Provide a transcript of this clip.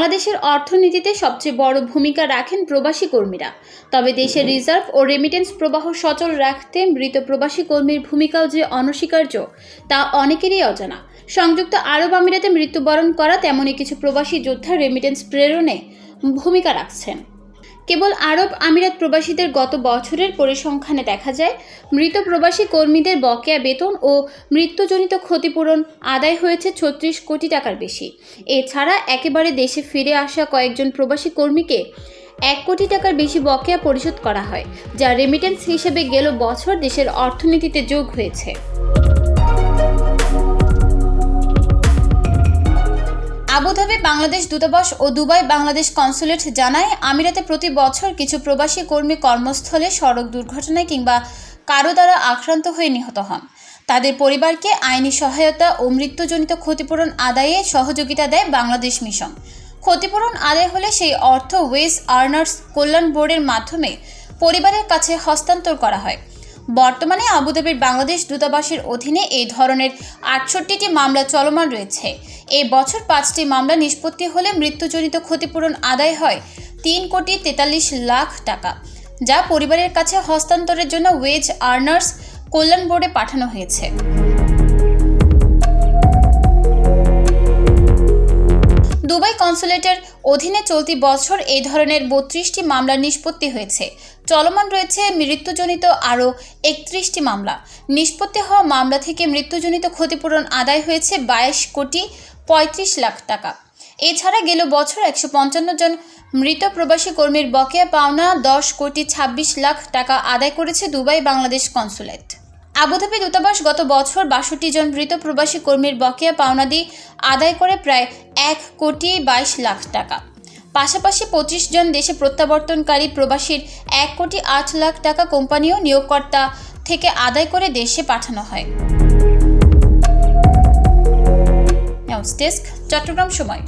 বাংলাদেশের অর্থনীতিতে সবচেয়ে বড় ভূমিকা রাখেন প্রবাসী কর্মীরা। তবে দেশের রিজার্ভ ও রেমিটেন্স প্রবাহ সচল রাখতে মৃত প্রবাসী কর্মীর ভূমিকাও যে অনস্বীকার্য, তা অনেকেরই অজানা। সংযুক্ত আরব আমিরাতে মৃত্যুবরণ করা তেমনই কিছু প্রবাসী যোদ্ধা রেমিটেন্স প্রেরণে ভূমিকা রাখছেন। কেবল আরব আমিরাত প্রবাসীদের গত বছরের পরিসংখ্যানে দেখা যায়, মৃত প্রবাসী কর্মীদের বকেয়া বেতন ও মৃত্যুজনিত ক্ষতিপূরণ আদায় হয়েছে ছত্রিশ কোটি টাকার বেশি। এছাড়া একেবারে দেশে ফিরে আসা কয়েকজন প্রবাসী কর্মীকে এক কোটি টাকার বেশি বকেয়া পরিশোধ করা হয়, যা রেমিটেন্স হিসেবে গেল বছর দেশের অর্থনীতিতে যোগ হয়েছে। আবুধাবি বাংলাদেশ দূতাবাস ও দুবাই বাংলাদেশ কনসুলেট জানায়, আমিরাতে প্রতি বছর কিছু প্রবাসী কর্মী কর্মস্থলে সড়ক দুর্ঘটনায় কিংবা কারও দ্বারা আক্রান্ত হয়ে নিহত হন। তাদের পরিবারকে আইনি সহায়তা ও মৃত্যুজনিত ক্ষতিপূরণ আদায়ে সহযোগিতা দেয় বাংলাদেশ মিশন। ক্ষতিপূরণ আদায় হলে সেই অর্থ ওয়েজ আর্নার্স কল্যাণ বোর্ডের মাধ্যমে পরিবারের কাছে হস্তান্তর করা হয়। বর্তমানে আবুধাবির বাংলাদেশ দূতাবাসের অধীনে এই ধরনের আটষট্টিটি মামলা চলমান রয়েছে। এই বছর পাঁচটি মামলা নিষ্পত্তি হলে মৃত্যুজনিত ক্ষতিপূরণ আদায় হয় তিন কোটি তেতাল্লিশ লাখ টাকা, যা পরিবারের কাছে হস্তান্তরের জন্য ওয়েজ আর্নার্স কল্যাণ বোর্ডে পাঠানো হয়েছে। অধীনে চলতি বছর এই ধরনের বত্রিশটি মামলা নিষ্পত্তি হয়েছে। চলমান রয়েছে মৃত্যুজনিত আরও একত্রিশটি মামলা। নিষ্পত্তি হওয়া মামলা থেকে মৃত্যুজনিত ক্ষতিপূরণ আদায় হয়েছে বাইশ কোটি পঁয়ত্রিশ লাখ টাকা। এছাড়া গেল বছর একশো পঞ্চান্ন জন মৃত প্রবাসী কর্মীর বকেয়া পাওনা দশ কোটি ছাব্বিশ লাখ টাকা আদায় করেছে দুবাই বাংলাদেশ কনসুলেট। আবুধাবি দূতাবাস গত বছর বাষট্টি জন মৃত প্রবাসী কর্মীর বকেয়া পাওনা পাওনাদি আদায় করে প্রায় এক কোটি বাইশ লাখ টাকা। পাশাপাশি পঁচিশ জন দেশে প্রত্যাবর্তনকারী প্রবাসীর এক কোটি আট লাখ টাকা কোম্পানিও নিয়োগকর্তা থেকে আদায় করে দেশে পাঠানো হয়। চট্টগ্রাম সময়।